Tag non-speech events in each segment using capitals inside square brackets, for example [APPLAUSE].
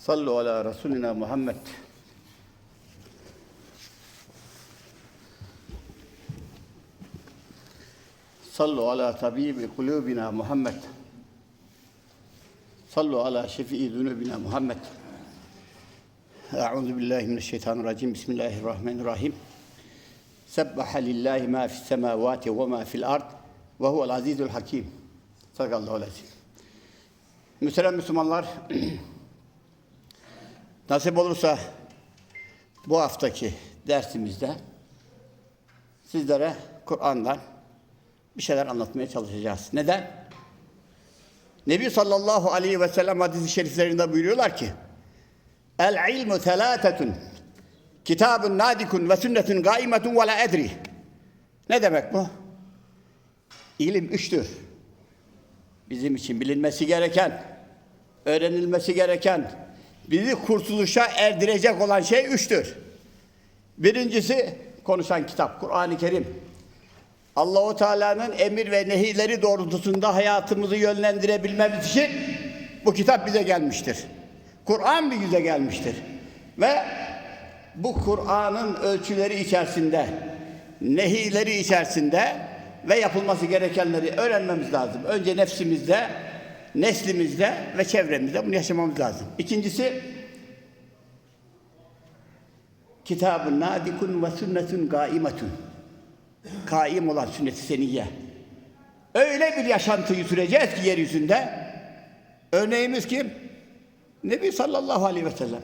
Sallu ala Resulina Muhammed. Sallu ala tabibi kulubina Muhammed. Sallu ala şefii zunubina Muhammed. Euzu billahi mineşşeytanirracim. Bismillahirrahmanirrahim. Sebbaha lillahi ma fis semavati ve ma fil ard ve huvel azizul hakim. Sadakallahu aleyhi. Müslüman Müslümanlar [CLEARS THROAT] nasip olursa bu haftaki dersimizde sizlere Kur'an'dan bir şeyler anlatmaya çalışacağız. Neden? Nebi sallallahu aleyhi ve sellem hadis-i şeriflerinde buyuruyorlar ki El ilmu thelâtetun kitabun nadikun ve sünnetun gaimetun ve la edri. Ne demek bu? İlim üçtür bizim için bilinmesi gereken, öğrenilmesi gereken, bizi kurtuluşa erdirecek olan şey üçtür. Birincisi konuşan kitap, Kur'an-ı Kerim. Allahu Teala'nın emir ve nehirleri doğrultusunda hayatımızı yönlendirebilmemiz için bu kitap bize gelmiştir. Kur'an bize gelmiştir. Ve bu Kur'an'ın ölçüleri içerisinde, nehirleri içerisinde ve yapılması gerekenleri öğrenmemiz lazım. Önce nefsimizde, neslimizde ve çevremizde bunu yaşamamız lazım. İkincisi kitabın nadikun ve sünnetun gaimetun. Kaim olan sünnet-i seniyye. Öyle bir yaşantıyı süreceğiz ki yeryüzünde. Örneğimiz kim? Nebi sallallahu aleyhi ve sellem.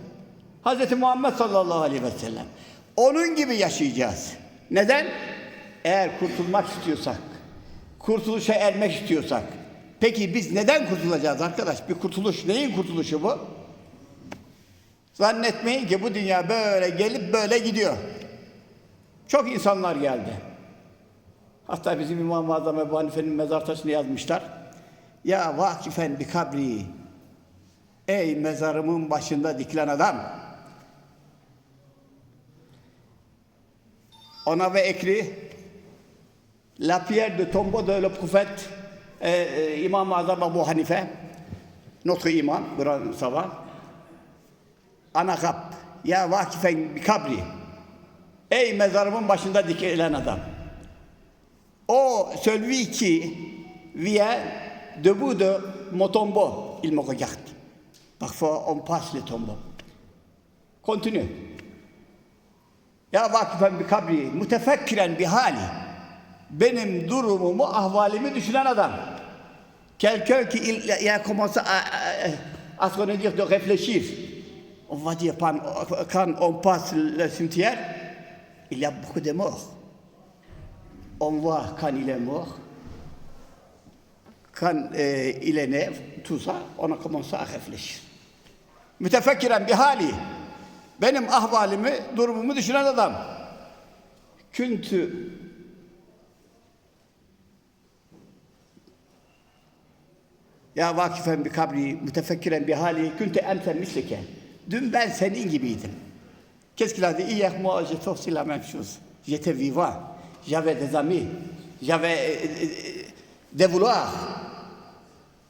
Hazreti Muhammed sallallahu aleyhi ve sellem. Onun gibi yaşayacağız. Neden? Eğer kurtulmak istiyorsak, kurtuluşa ermek istiyorsak, peki biz neden kurtulacağız arkadaş? Bir kurtuluş, neyin kurtuluşu bu? Zannetmeyin ki bu dünya böyle gelip böyle gidiyor. Çok insanlar geldi. Hatta bizim İmam-ı Azam Ebu Hanife'nin mezar taşını yazmışlar. Ya vakifen bir kabri, ey mezarımın başında dikilen adam. Ona ve ekri La pierre de tombeau de le prophète euh, euh, Imam Azam Abu Hanife, notre imam, grand savant, Anakap, ya vakifen bir kabri. Ey mezarımın başında dikilen adam. O, celui qui vient debout de mon tombeau, il me. Parfois, on passe le tombeau. Continue. Ya vakifen bir kabri, mütefekkiren bir hali benim durumumu, ahvalimi düşünen adam. Quelqu'un qui il, il a commencé à, à, ce qu'on de réfléchir. On va dire quand on passe le cimetière, il y a beaucoup de morts. On voit quand il est mort, quand euh, il est né, tout ça, on a commencé à réfléchir. Mütefekkiren bir hali. Benim ahvalimi, durumumu düşünen adam. Küntü Ya vakifen bir kabri, mütefekkiren bir hali, künte emsen mislike. Dün ben senin gibiydim. Qu'est-ce qu'il a dit? Hier, moi, j'ai fait aussi la même chose. J'étais vivant. J'avais des amis. J'avais des vouloirs.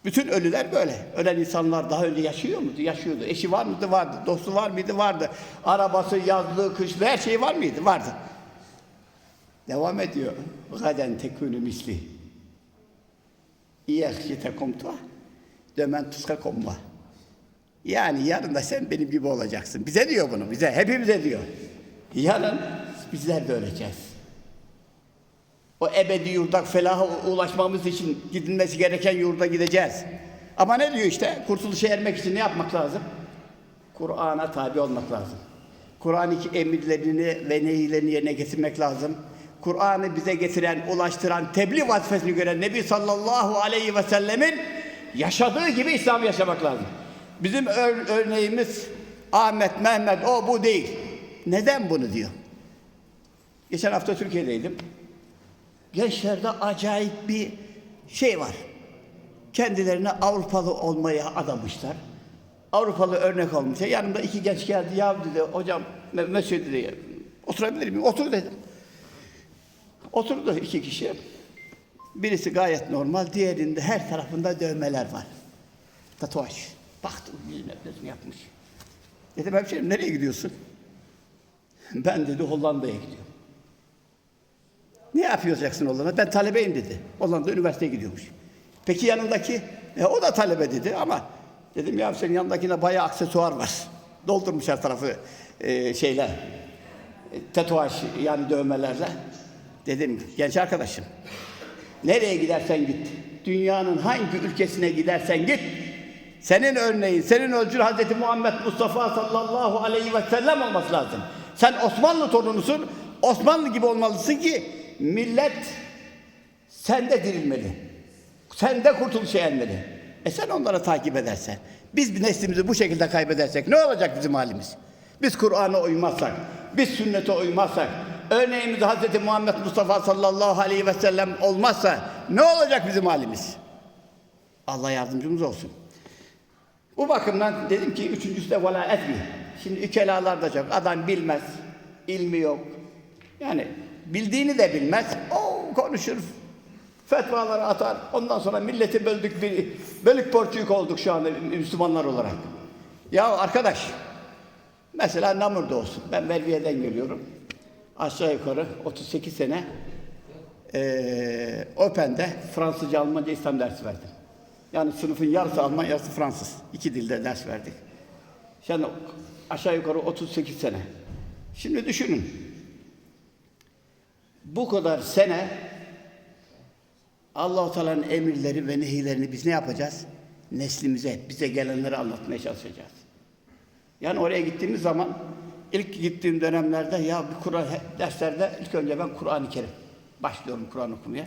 Bütün ölüler böyle. Ölen insanlar daha önce yaşıyor muydu? Yaşıyordu. Eşi var mıydı? Vardı. Dostu var mıydı? Vardı. Arabası, yazlığı, kışlı her şey var mıydı? Vardı. Devam ediyor. Gaden tekünü misli. Hier, j'étais comme toi. Demain, tu seras comme moi. Yani yarın da sen benim gibi olacaksın. Bize diyor bunu, bize, hepimize diyor. Yarın bizler de öleceğiz. O ebedi yurda felaha ulaşmamız için gidilmesi gereken yurda gideceğiz. Ama ne diyor işte? Kurtuluşa ermek için ne yapmak lazım? Kur'an'a tabi olmak lazım. Kur'an emirlerini ve nehirlerini yerine getirmek lazım. Kur'an'ı bize getiren, ulaştıran, tebliğ vazifesini gören Nebi sallallahu aleyhi ve sellemin yaşadığı gibi İslam yaşamak lazım. Bizim ör örneğimiz Ahmet, Mehmet, o bu değil. Neden bunu diyor? Geçen hafta Türkiye'deydim. Gençlerde acayip bir şey var. Kendilerine Avrupalı olmaya adamışlar. Avrupalı örnek olmuşlar. Yanımda iki genç geldi. Ya dedi, hocam, Mesut dedi, oturabilir miyim? Otur dedim. Oturdu iki kişi. Birisi gayet normal, diğerinde her tarafında dövmeler var. Tatuaj. Baktım yüzüne gözünü yapmış. Dedim hemşerim nereye gidiyorsun? Ben dedi Hollanda'ya gidiyorum. Ne yapacaksın Hollanda'da? Ben talebeyim dedi. Hollanda üniversiteye gidiyormuş. Peki yanındaki? E, o da talebe dedi ama dedim ya senin yanındakinde bayağı aksesuar var. Doldurmuş her tarafı e, şeyler. E, tatuaj yani dövmelerle. Dedim genç arkadaşım nereye gidersen git. Dünyanın hangi ülkesine gidersen git. Senin örneğin, senin ölçün Hazreti Muhammed Mustafa sallallahu aleyhi ve sellem olması lazım. Sen Osmanlı torunusun, Osmanlı gibi olmalısın ki millet sende dirilmeli. Sende kurtuluşa ermeli. E sen onları takip edersen, biz bir neslimizi bu şekilde kaybedersek ne olacak bizim halimiz? Biz Kur'an'a uymazsak, biz sünnete uymazsak, örneğimiz Hz. Muhammed Mustafa sallallahu aleyhi ve sellem olmazsa ne olacak bizim halimiz? Allah yardımcımız olsun. Bu bakımdan dedim ki üçüncüsü de vela etmi. Şimdi ikelalar da çok. Adam bilmez, ilmi yok. Yani bildiğini de bilmez. O konuşur, fetvaları atar. Ondan sonra milleti böldük bir bölük porçuk olduk şu anda Müslümanlar olarak. Ya arkadaş, mesela Namur'da olsun. Ben Velviye'den geliyorum. Aşağı yukarı 38 sene eee Open'de Fransızca, Almanca, İslam dersi verdim. Yani sınıfın yarısı Alman, yarısı Fransız. İki dilde ders verdik. Yani aşağı yukarı 38 sene. Şimdi düşünün. Bu kadar sene Allah-u Teala'nın emirleri ve nehirlerini biz ne yapacağız? Neslimize, bize gelenleri anlatmaya çalışacağız. Yani oraya gittiğimiz zaman ilk gittiğim dönemlerde ya bir Kur'an derslerde ilk önce ben Kur'an-ı Kerim başlıyorum Kur'an okumaya.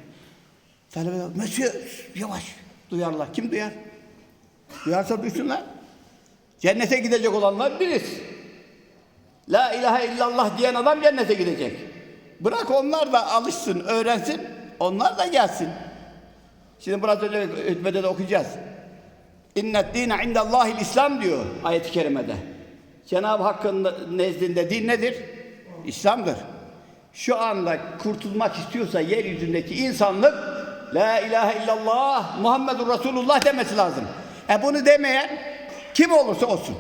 Talebeler, Monsieur yavaş duyarlar. Kim duyar? Duyarsa duysunlar. Cennete gidecek olanlar biriz. La ilahe illallah diyen adam cennete gidecek. Bırak onlar da alışsın, öğrensin. Onlar da gelsin. Şimdi biraz önce hutbede de okuyacağız. İnnet dine indallahil İslam diyor ayet-i kerimede. Cenab-ı Hakk'ın nezdinde din nedir? İslam'dır. Şu anda kurtulmak istiyorsa yeryüzündeki insanlık La ilahe illallah Muhammedur Resulullah demesi lazım. E bunu demeyen kim olursa olsun.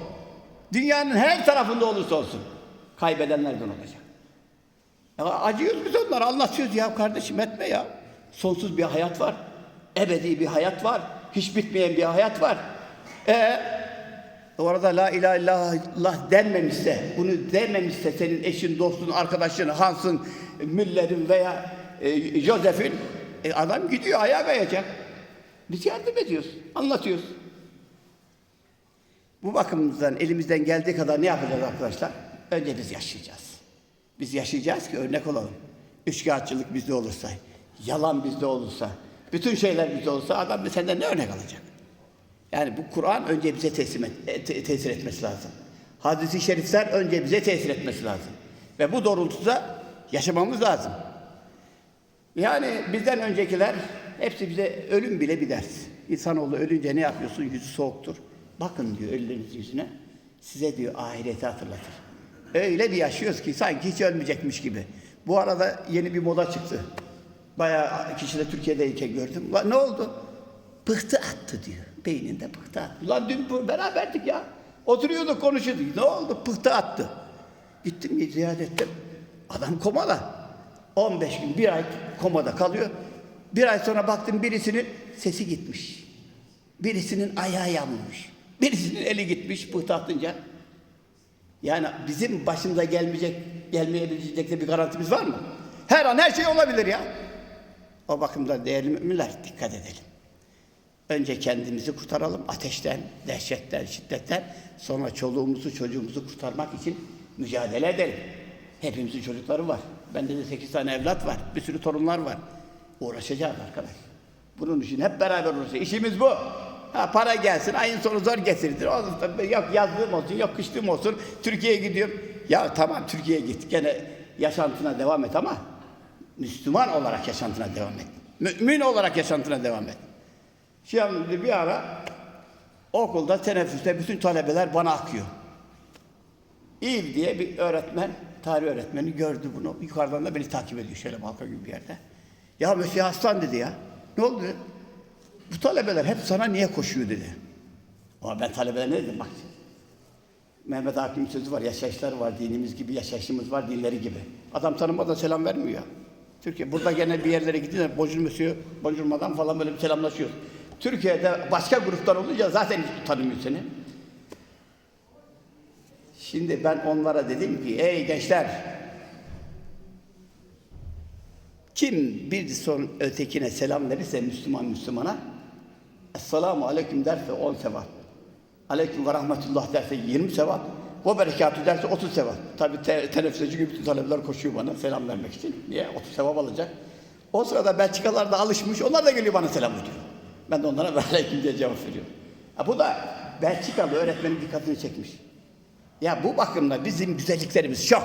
Dünyanın her tarafında olursa olsun. Kaybedenlerden olacak. Ya acıyoruz biz onlara anlatıyoruz ya kardeşim etme ya. Sonsuz bir hayat var. Ebedi bir hayat var. Hiç bitmeyen bir hayat var. E orada la ilahe illallah denmemişse, bunu dememişse senin eşin, dostun, arkadaşın, Hans'ın, Müller'in veya e, Joseph'in e, adam gidiyor ayağa kayacak. Biz yardım ediyoruz, anlatıyoruz. Bu bakımımızdan elimizden geldiği kadar ne yapacağız arkadaşlar? Önce biz yaşayacağız. Biz yaşayacağız ki örnek olalım. Üçkağıtçılık bizde olursa, yalan bizde olursa, bütün şeyler bizde olursa adam da senden ne örnek alacak? Yani bu Kur'an önce bize teslim et, e, te- tesir etmesi lazım. Hadis-i şerifler önce bize tesir etmesi lazım. Ve bu doğrultuda yaşamamız lazım. Yani bizden öncekiler hepsi bize ölüm bile bir ders. İnsanoğlu ölünce ne yapıyorsun? Yüzü soğuktur. Bakın diyor ölüleriniz yüzüne. Size diyor ahireti hatırlatır. Öyle bir yaşıyoruz ki sanki hiç ölmeyecekmiş gibi. Bu arada yeni bir moda çıktı. Bayağı kişi de Türkiye'deyken gördüm. Ne oldu? Pıhtı attı diyor. Beyninde pıhtı attı. Ulan dün beraberdik ya. Oturuyorduk konuşuyorduk. Ne oldu? Pıhtı attı. Gittim ziyaret ettim. Adam komada. 15 gün, bir ay komada kalıyor. Bir ay sonra baktım birisinin sesi gitmiş. Birisinin ayağı yanmış. Birisinin eli gitmiş pıhtı atınca. Yani bizim başımıza gelmeyecek, gelmeyebilecek de bir garantimiz var mı? Her an her şey olabilir ya. O bakımdan değerli müminler dikkat edelim. Önce kendimizi kurtaralım ateşten, dehşetten, şiddetten. Sonra çoluğumuzu, çocuğumuzu kurtarmak için mücadele edelim. Hepimizin çocukları var. Bende de sekiz tane evlat var. Bir sürü torunlar var. Uğraşacağız arkadaş. Bunun için hep beraber uğraşacağız. İşimiz bu. Ha, para gelsin, ayın sonu zor getirilir. O, yok yazlığım olsun, yok kışlığım olsun. Türkiye'ye gidiyorum. Ya tamam Türkiye'ye git. Gene yaşantına devam et ama Müslüman olarak yaşantına devam et. Mümin olarak yaşantına devam et. Şimdi bir ara okulda teneffüste bütün talebeler bana akıyor. İyi diye bir öğretmen, tarih öğretmeni gördü bunu. Yukarıdan da beni takip ediyor şöyle balkon gibi bir yerde. Ya Mesih Aslan dedi ya. Ne oldu? Bu talebeler hep sana niye koşuyor dedi. Ama ben talebelere ne dedim bak. Mehmet Akif'in sözü var, yaşayışlar var, dinimiz gibi, yaşayışımız var, dinleri gibi. Adam tanımadan selam vermiyor. Türkiye, burada gene bir yerlere gidiyor, bonjour monsieur, bonjour madame falan böyle bir selamlaşıyor. Türkiye'de başka gruplar olunca zaten hiç tanımıyor seni. Şimdi ben onlara dedim ki, ey gençler, kim bir son ötekine selam verirse Müslüman Müslümana, Esselamu Aleyküm derse 10 sevap. Aleyküm ve Rahmetullah derse 20 sevap. Ve berekatü derse 30 sevap. Tabi te teneffüsçü gibi bütün talebeler koşuyor bana selam vermek için. Niye? 30 sevap alacak. O sırada Belçikalar da alışmış. Onlar da geliyor bana selam veriyor. Ben de onlara [LAUGHS] ve aleyküm diye cevap veriyorum. Ha, bu da Belçikalı öğretmenin dikkatini çekmiş. Ya bu bakımda bizim güzelliklerimiz çok.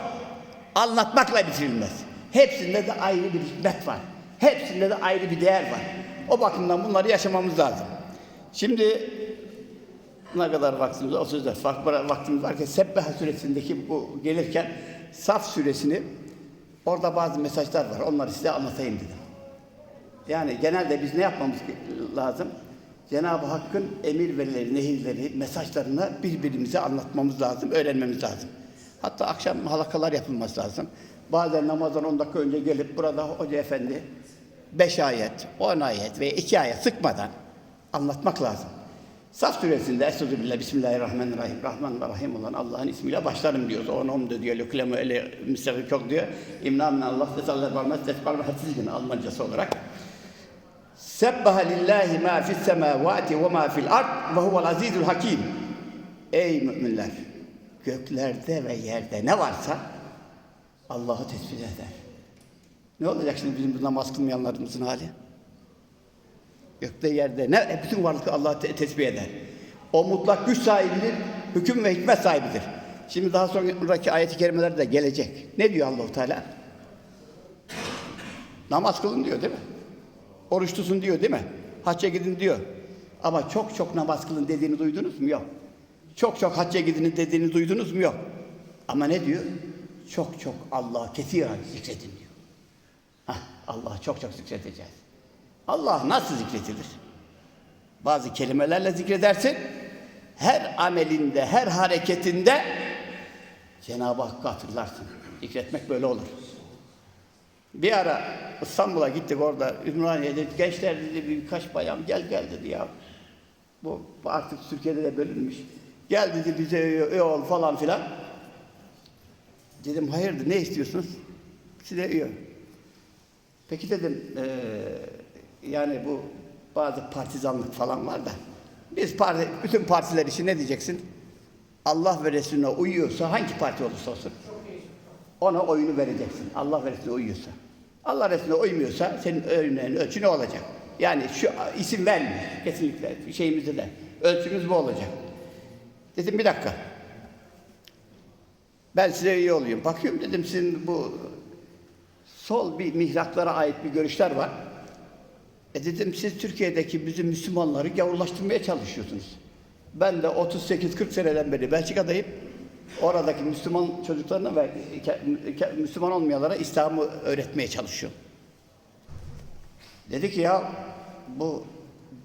Anlatmakla bitirilmez. Hepsinde de ayrı bir hikmet var. Hepsinde de ayrı bir değer var. O bakımdan bunları yaşamamız lazım. Şimdi ne kadar vaktimiz var? 34 vak- vaktimiz varken Sebbeha suresindeki bu gelirken Saf suresini orada bazı mesajlar var. Onları size anlatayım dedim. Yani genelde biz ne yapmamız lazım? Cenab-ı Hakk'ın emir verileri, nehirleri, mesajlarını birbirimize anlatmamız lazım, öğrenmemiz lazım. Hatta akşam halakalar yapılması lazım. Bazen namazdan 10 dakika önce gelip burada hoca efendi 5 ayet, 10 ayet ve 2 ayet sıkmadan anlatmak lazım. Saf suresinde Estağfirullah, Bismillahirrahmanirrahim, Rahman ve Rahim olan Allah'ın ismiyle başlarım diyoruz. On om da diyor, Lüklemu ele misafir çok diyor. İmna min Allah, tesallar vermez, tesbar ve hadsizgin Almancası olarak. Sebbaha lillahi ma fis semavati ve ma fil ard ve huvel azizul hakim. Ey müminler! Göklerde ve yerde ne varsa Allah'ı tesbih eder. Ne olacak şimdi bizim bu namaz kılmayanlarımızın hali? Gökte yerde ne bütün varlık Allah'ı te- tesbih eder. O mutlak güç sahibidir, hüküm ve hikmet sahibidir. Şimdi daha sonraki ayet-i kerimeler de gelecek. Ne diyor Allahu Teala? Namaz kılın diyor değil mi? Oruç diyor değil mi? Hacca gidin diyor. Ama çok çok namaz kılın dediğini duydunuz mu? Yok. Çok çok hacca gidin dediğini duydunuz mu? Yok. Ama ne diyor? Çok çok Allah'ı kesiren zikredin diyor. Hah, Allah'ı çok çok zikredeceğiz. Allah nasıl zikredilir? Bazı kelimelerle zikredersin. Her amelinde, her hareketinde Cenab-ı Hakk'ı hatırlarsın. Zikretmek böyle olur. Bir ara İstanbul'a gittik orada Ümraniye'de gençler dedi birkaç bayan gel gel dedi ya. Bu artık Türkiye'de de bölünmüş. Gel dedi bize üye, ol falan filan. Dedim hayırdır ne istiyorsunuz? Size üye. Peki dedim eee, yani bu bazı partizanlık falan var da biz parti, bütün partiler için ne diyeceksin? Allah ve Resulüne uyuyorsa hangi parti olursa olsun ona oyunu vereceksin. Allah ve Resulüne uyuyorsa. Allah Resulüne uymuyorsa senin önüne ölçü ne olacak? Yani şu isim vermiyor kesinlikle şeyimizde de. Ölçümüz bu olacak. Dedim bir dakika. Ben size üye olayım. Bakıyorum dedim sizin bu sol bir mihraklara ait bir görüşler var. E dedim siz Türkiye'deki bizim Müslümanları gavurlaştırmaya çalışıyorsunuz. Ben de 38-40 seneden beri Belçika'dayım. Oradaki Müslüman çocuklarına ve Müslüman olmayanlara İslam'ı öğretmeye çalışıyorum. Dedi ki ya bu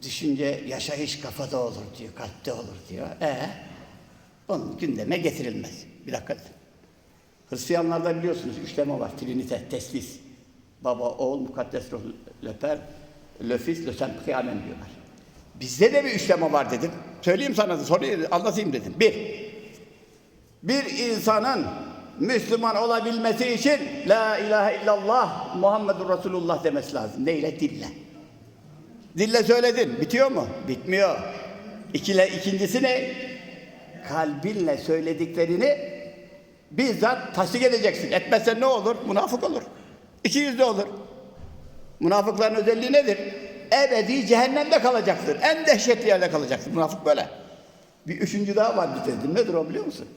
düşünce yaşayış kafada olur diyor, kalpte olur diyor. E onun gündeme getirilmez. Bir dakika. Hristiyanlarda biliyorsunuz üçleme var. Trinite, teslis. Baba, oğul, mukaddes ruh, löper, löfis, lösem, kıyamen diyorlar. Bizde de bir üçleme var dedim. Söyleyeyim sana, soruyu anlatayım dedim. Bir, bir insanın Müslüman olabilmesi için La ilahe illallah Muhammedur Resulullah demesi lazım. Neyle? Dille. Dille söyledin. Bitiyor mu? Bitmiyor. İkile, ikincisi ne? Kalbinle söylediklerini bizzat tasdik edeceksin. Etmezsen ne olur? Münafık olur. İki yüzlü olur. Münafıkların özelliği nedir? Ebedi cehennemde kalacaktır. En dehşetli yerde kalacaktır. Münafık böyle. Bir üçüncü daha var bitirdim. Nedir o biliyor musun?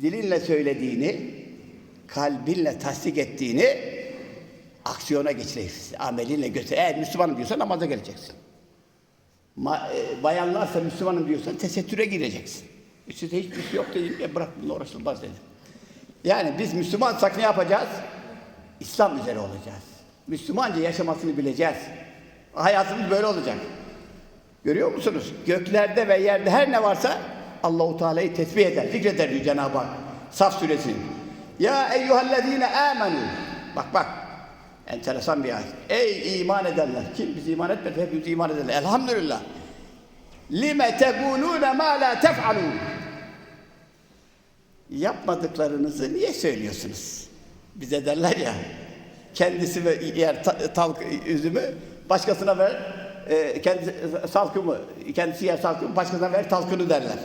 Dilinle söylediğini, kalbinle tasdik ettiğini aksiyona geçireceksin. Amelinle göster. Eğer Müslümanım diyorsan namaza geleceksin. Ma, e, bayanlarsa Müslümanım diyorsan tesettüre gireceksin. Size hiçbir şey yok dedim. E bırak bununla uğraşılmaz dedim. Yani biz Müslümansak ne yapacağız? İslam üzere olacağız. Müslümanca yaşamasını bileceğiz. Hayatımız böyle olacak. Görüyor musunuz? Göklerde ve yerde her ne varsa Allahu Teala'yı tesbih eder, zikreder diyor Cenab-ı Hak. Saf suresinin. Ya eyyühellezine amenu. Bak bak. Enteresan bir ayet. Ey iman edenler. Kim? Biz iman etmedik. Hepimiz iman edenler. Elhamdülillah. Lime tegulune ma la tef'alun. Yapmadıklarınızı niye söylüyorsunuz? Bize derler ya. Kendisi ve yer ta- talk üzümü başkasına ver. E, kendisi salkımı, kendisi yer salkımı başkasına ver talkını derler.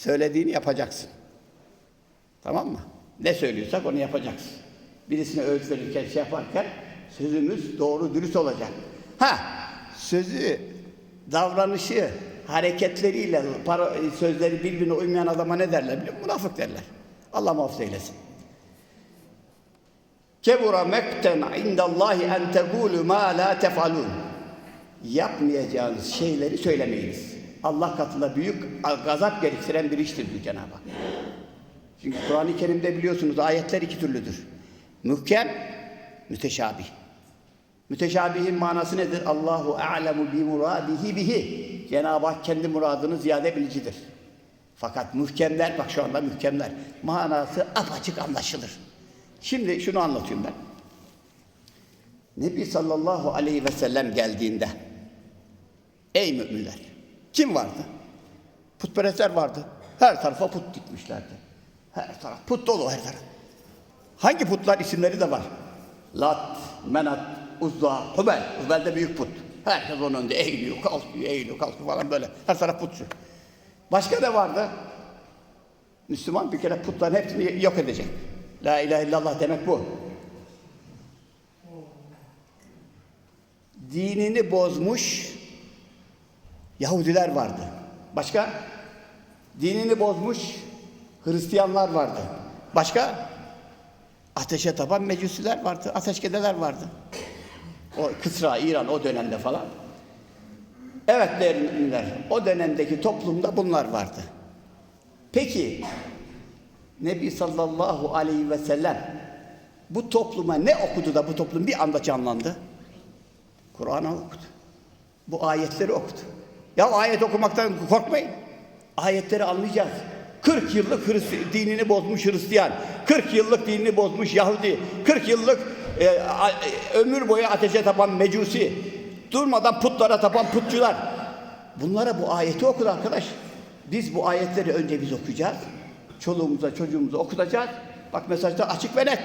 Söylediğini yapacaksın. Tamam mı? Ne söylüyorsak onu yapacaksın. Birisine öğüt verirken, şey yaparken sözümüz doğru dürüst olacak. Ha, sözü, davranışı, hareketleriyle para, sözleri birbirine uymayan adama ne derler biliyor musun? Münafık derler. Allah muhafaza eylesin. Kebura mekten indallahi en tegulu ma la tefalun. Yapmayacağınız şeyleri söylemeyiniz. Allah katında büyük gazap gerektiren bir iştir diyor Cenab-ı Hak. Çünkü Kur'an-ı Kerim'de biliyorsunuz ayetler iki türlüdür. Muhkem, müteşabih. Müteşabihin manası nedir? Allahu a'lemu bi muradihi bihi. Cenab-ı Hak kendi muradını ziyade bilicidir. Fakat muhkemler, bak şu anda muhkemler, manası apaçık anlaşılır. Şimdi şunu anlatıyorum ben. Nebi sallallahu aleyhi ve sellem geldiğinde, ey müminler, kim vardı? Putperestler vardı. Her tarafa put dikmişlerdi. Her taraf put dolu her taraf. Hangi putlar isimleri de var? Lat, Menat, Uzza, Hubel. Hubel de büyük put. Herkes onun önünde eğiliyor, kalkıyor, eğiliyor, kalkıyor falan böyle. Her taraf putçu. Başka ne vardı? Müslüman bir kere putların hepsini yok edecek. La ilahe illallah demek bu. Dinini bozmuş Yahudiler vardı. Başka? Dinini bozmuş Hristiyanlar vardı. Başka? Ateşe tapan mecusiler vardı, ateşkedeler vardı. O Kısra, İran o dönemde falan. Evet değerli müminler, o dönemdeki toplumda bunlar vardı. Peki, Nebi sallallahu aleyhi ve sellem bu topluma ne okudu da bu toplum bir anda canlandı? Kur'an'ı okudu. Bu ayetleri okudu. Ya ayet okumaktan korkmayın. Ayetleri anlayacağız. 40 yıllık Hristi- dinini bozmuş Hristiyan, 40 yıllık dinini bozmuş Yahudi, 40 yıllık e, a- e, ömür boyu ateşe tapan mecusi, durmadan putlara tapan putçular. Bunlara bu ayeti okudu arkadaş. Biz bu ayetleri önce biz okuyacağız. Çoluğumuza, çocuğumuza okutacağız. Bak mesajda açık ve net.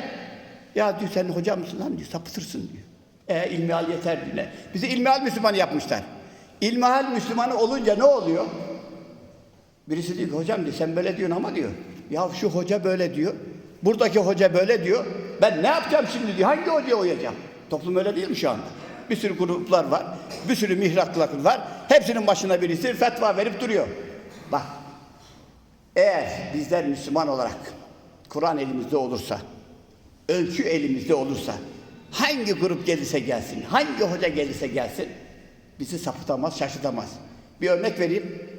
Ya diyor sen hoca mısın lan diyor, sapıtırsın diyor. E ilmihal yeter diyor. Bizi ilmihal Müslümanı yapmışlar. İlmihal Müslümanı olunca ne oluyor? Birisi diyor ki hocam diyor sen böyle diyorsun ama diyor. Ya şu hoca böyle diyor. Buradaki hoca böyle diyor. Ben ne yapacağım şimdi diyor. Hangi hocaya uyacağım? Toplum öyle değil mi şu anda? Bir sürü gruplar var. Bir sürü mihraklar var. Hepsinin başına birisi fetva verip duruyor. Bak. Eğer bizler Müslüman olarak Kur'an elimizde olursa, ölçü elimizde olursa, hangi grup gelirse gelsin, hangi hoca gelirse gelsin, bizi sapıtamaz, şaşırtamaz. Bir örnek vereyim.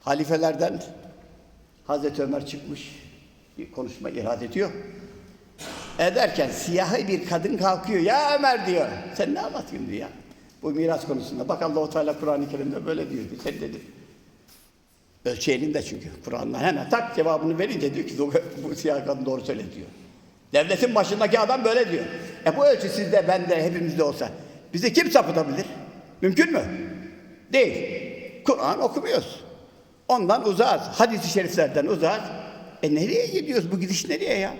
Halifelerden Hazreti Ömer çıkmış bir konuşma irade ediyor. Ederken siyahı bir kadın kalkıyor. Ya Ömer diyor. Sen ne anlatıyorsun diyor ya. Bu miras konusunda. Bak Allah-u Teala Kur'an-ı Kerim'de böyle diyor. Sen dedi. Ölçü elinde çünkü. Kur'an'dan hemen tak cevabını verince diyor ki bu siyah kadın doğru söyle diyor. Devletin başındaki adam böyle diyor. E bu ölçü sizde, bende, hepimizde olsa bizi kim sapıtabilir? Mümkün mü? Değil. Kur'an okumuyoruz. Ondan uzağız. Hadis-i şeriflerden uzağız. E nereye gidiyoruz? Bu gidiş nereye ya?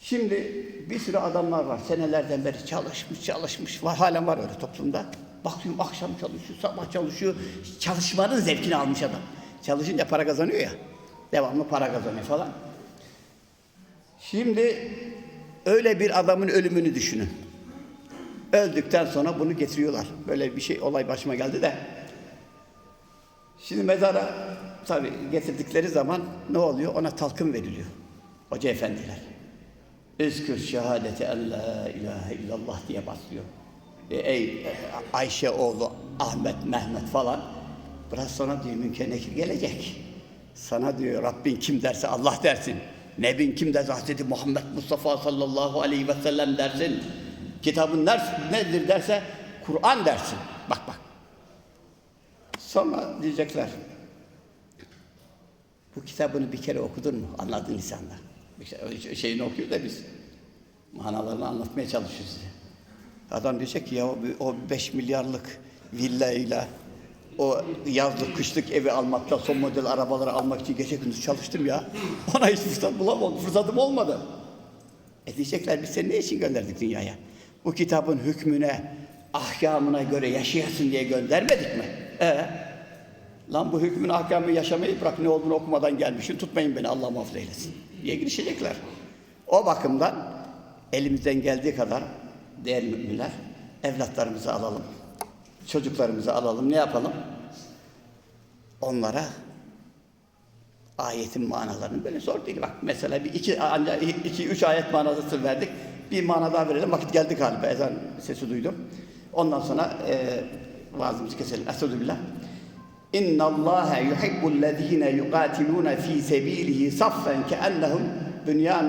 Şimdi bir sürü adamlar var. Senelerden beri çalışmış, çalışmış. Var, halen var öyle toplumda. Bakıyorum akşam çalışıyor, sabah çalışıyor. Çalışmanın zevkini almış adam. Çalışınca para kazanıyor ya. Devamlı para kazanıyor falan. Şimdi öyle bir adamın ölümünü düşünün. Öldükten sonra bunu getiriyorlar. Böyle bir şey olay başıma geldi de. Şimdi mezara tabi getirdikleri zaman ne oluyor? Ona talkın veriliyor. Hoca efendiler. Üzkür şehadeti en la ilahe illallah diye başlıyor. E, ey Ayşe oğlu Ahmet, Mehmet falan. Biraz sonra diyor nekir gelecek. Sana diyor Rabbin kim derse Allah dersin. Nebin kim derse Hazreti Muhammed Mustafa sallallahu aleyhi ve sellem dersin. Kitabın ders, nedir derse Kur'an dersin. Bak bak. Sonra diyecekler, bu kitabını bir kere okudun mu? Anladın insanlar. Bir şey- Şeyini okuyor da biz manalarını anlatmaya çalışıyoruz. Adam diyecek ki ya o 5 milyarlık villayla o yazlık kışlık evi almakta son model arabaları almak için gece gündüz çalıştım ya. Ona hiç fırsat bulamadım, fırsatım olmadı. E diyecekler biz seni ne için gönderdik dünyaya? Bu kitabın hükmüne, ahkamına göre yaşayasın diye göndermedik mi? E Lan bu hükmün ahkamı yaşamayı bırak ne olduğunu okumadan gelmişsin tutmayın beni Allah muhafaza eylesin diye girişecekler. O bakımdan elimizden geldiği kadar değerli müminler evlatlarımızı alalım. Çocuklarımızı alalım. Ne yapalım? Onlara ayetin manalarını böyle zor değil. Bak mesela bir iki, ancak iki, üç ayet manası verdik. Bir mana daha verelim. Vakit geldi galiba. Ezan sesi duydum. Ondan sonra e, vaazımızı keselim. Estağfirullah. إن الله يحب الذين يقاتلون في سبيله صفا كأنهم بنيان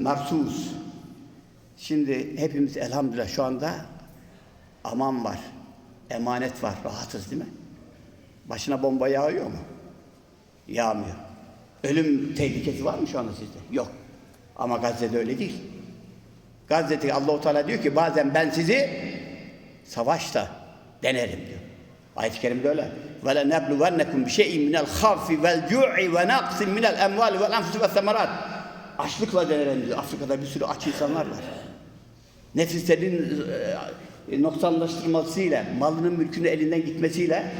مرصوص. Şimdi hepimiz elhamdülillah şu anda aman var, emanet var, rahatız değil mi? Başına bomba yağıyor mu? Yağmıyor. Ölüm tehlikesi var mı şu anda sizde? Yok. Ama Gazze'de öyle değil. Gazze'de Allahu Teala diyor ki bazen ben sizi savaşta denerim diyor. Ayet-i kerimde öyle. Ve le nebluvennekum bi şey'in minel havfi vel cu'i ve naqsin minel emvali vel enfusi ve semerat. Açlıkla denerim diyor. Afrika'da bir sürü aç insanlar var. Nefislerin e, noksanlaştırmasıyla, malının mülkünün elinden gitmesiyle,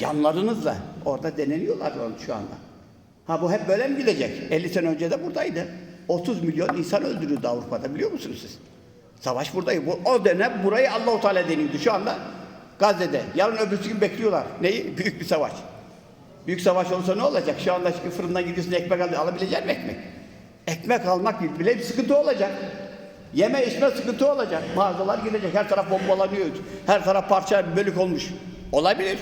yanlarınızla orada deneniyorlar şu anda. Ha bu hep böyle mi gidecek? 50 sene önce de buradaydı. 30 milyon insan öldürüldü Avrupa'da biliyor musunuz siz? Savaş buradaydı. Bu, o dönem burayı Allahu Teala deniyordu. Şu anda Gazze'de. Yarın öbürsü gün bekliyorlar. Neyi? Büyük bir savaş. Büyük savaş olsa ne olacak? Şu anda çünkü fırından gidiyorsun ekmek al, alabilecek mi ekmek? Ekmek almak bile bir sıkıntı olacak. Yeme içme sıkıntı olacak. Mağazalar gidecek. Her taraf bombalanıyor. Her taraf parça bölük olmuş. Olabilir.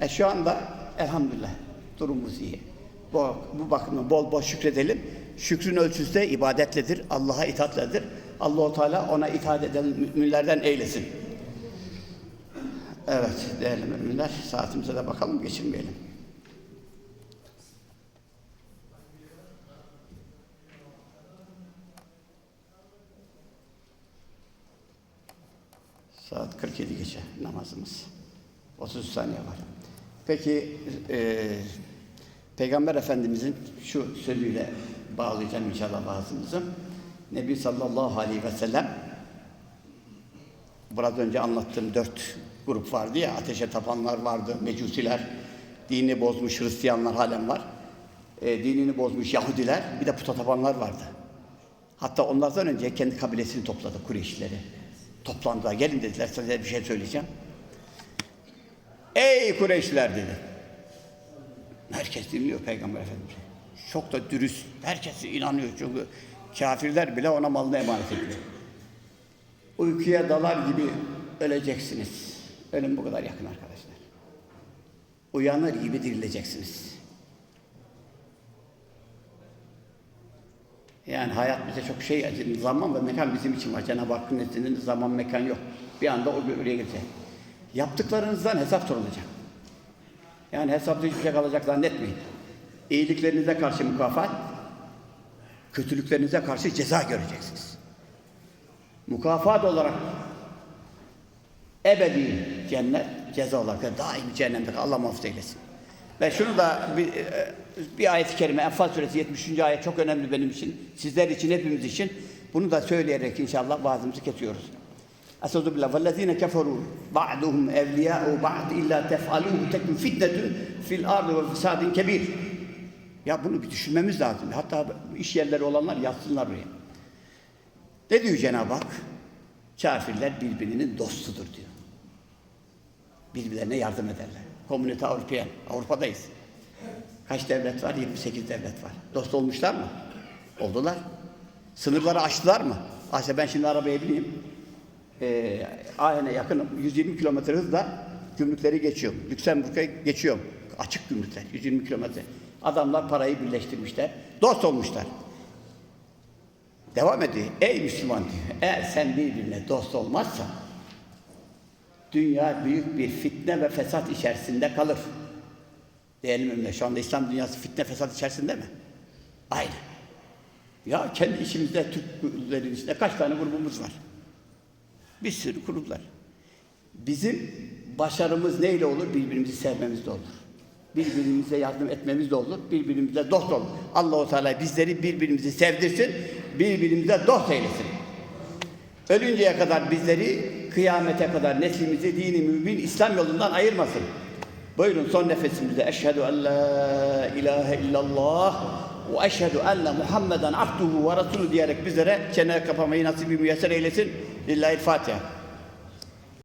E şu anda elhamdülillah durumumuz iyi. Bu, bu bakımdan bol bol şükredelim. Şükrün ölçüsü de ibadetledir. Allah'a itaatledir. Allahu Teala ona itaat eden müminlerden eylesin. Evet değerli müminler saatimize de bakalım geçirmeyelim. Saat 47 geçe namazımız. 30 saniye var. Peki e, Peygamber Efendimizin şu sözüyle bağlayacağım inşallah vaazımızı. Nebi sallallahu aleyhi ve sellem biraz önce anlattığım dört grup vardı ya, ateşe tapanlar vardı, mecusiler, dini bozmuş Hristiyanlar halen var, e, dinini bozmuş Yahudiler, bir de puta tapanlar vardı. Hatta onlardan önce kendi kabilesini topladı, Kureyşlileri. Toplandılar, gelin dediler, size bir şey söyleyeceğim. Ey Kureyşliler dedi. Herkes dinliyor Peygamber Efendimiz'i. Çok da dürüst, herkes inanıyor çünkü kafirler bile ona malını emanet ediyor. Uykuya dalar gibi öleceksiniz. Ölüm bu kadar yakın arkadaşlar. Uyanır gibi dirileceksiniz. Yani hayat bize çok şey, zaman ve mekan bizim için var. Cenab-ı Hakk'ın nezdinde zaman mekan yok. Bir anda o oraya gidecek. Yaptıklarınızdan hesap sorulacak. Yani hesapta hiçbir şey kalacak zannetmeyin. İyiliklerinize karşı mükafat, kötülüklerinize karşı ceza göreceksiniz. Mukafat olarak ebedi cennet, ceza olarak da daim cehennemde Allah muhafaza eylesin. Ve şunu da bir, e, bir ayet-i kerime Enfal suresi 70. ayet çok önemli benim için, sizler için, hepimiz için. Bunu da söyleyerek inşallah vaazımızı kesiyoruz. Estaizu billah. وَالَّذ۪ينَ كَفَرُوا بَعْدُهُمْ اَوْلِيَاءُ بَعْدِ اِلَّا تَفْعَلُوهُ تَكُنْ فِتْنَةٌ فِي الْاَرْضِ وَفِسَادٍ كَب۪يرٍ ya bunu bir düşünmemiz lazım. Hatta iş yerleri olanlar yazsınlar buraya. Ne diyor Cenab-ı Hak? Kafirler birbirinin dostudur diyor. Birbirlerine yardım ederler. Komünite Avrupiyen. Avrupa'dayız. Kaç devlet var? 28 devlet var. Dost olmuşlar mı? Oldular. Sınırları aştılar mı? Ayşe ben şimdi arabaya bineyim. Ee, Ahen'e yakınım. 120 kilometre hızla gümrükleri geçiyorum. Lüksemburg'a geçiyorum. Açık gümrükler. 120 kilometre. Adamlar parayı birleştirmişler. Dost olmuşlar. Devam ediyor. Ey Müslüman diyor. Eğer sen birbirine dost olmazsan dünya büyük bir fitne ve fesat içerisinde kalır. Diyelim öyle. Şu anda İslam dünyası fitne fesat içerisinde mi? Aynen. Ya kendi içimizde Türklerin içinde kaç tane grubumuz var? Bir sürü gruplar. Bizim başarımız neyle olur? Birbirimizi sevmemizle olur. Birbirimize yardım etmemiz de olur. Birbirimize dost olur. Allahu Teala bizleri birbirimizi sevdirsin. Birbirimize dost eylesin. Ölünceye kadar bizleri kıyamete kadar neslimizi dini mümin İslam yolundan ayırmasın. Buyurun son nefesimizde eşhedü en la ilahe illallah ve eşhedü enne Muhammeden abduhu ve resulü diyerek bizlere çene kapamayı nasip bir müyesser eylesin. Lillahi'l Fatiha.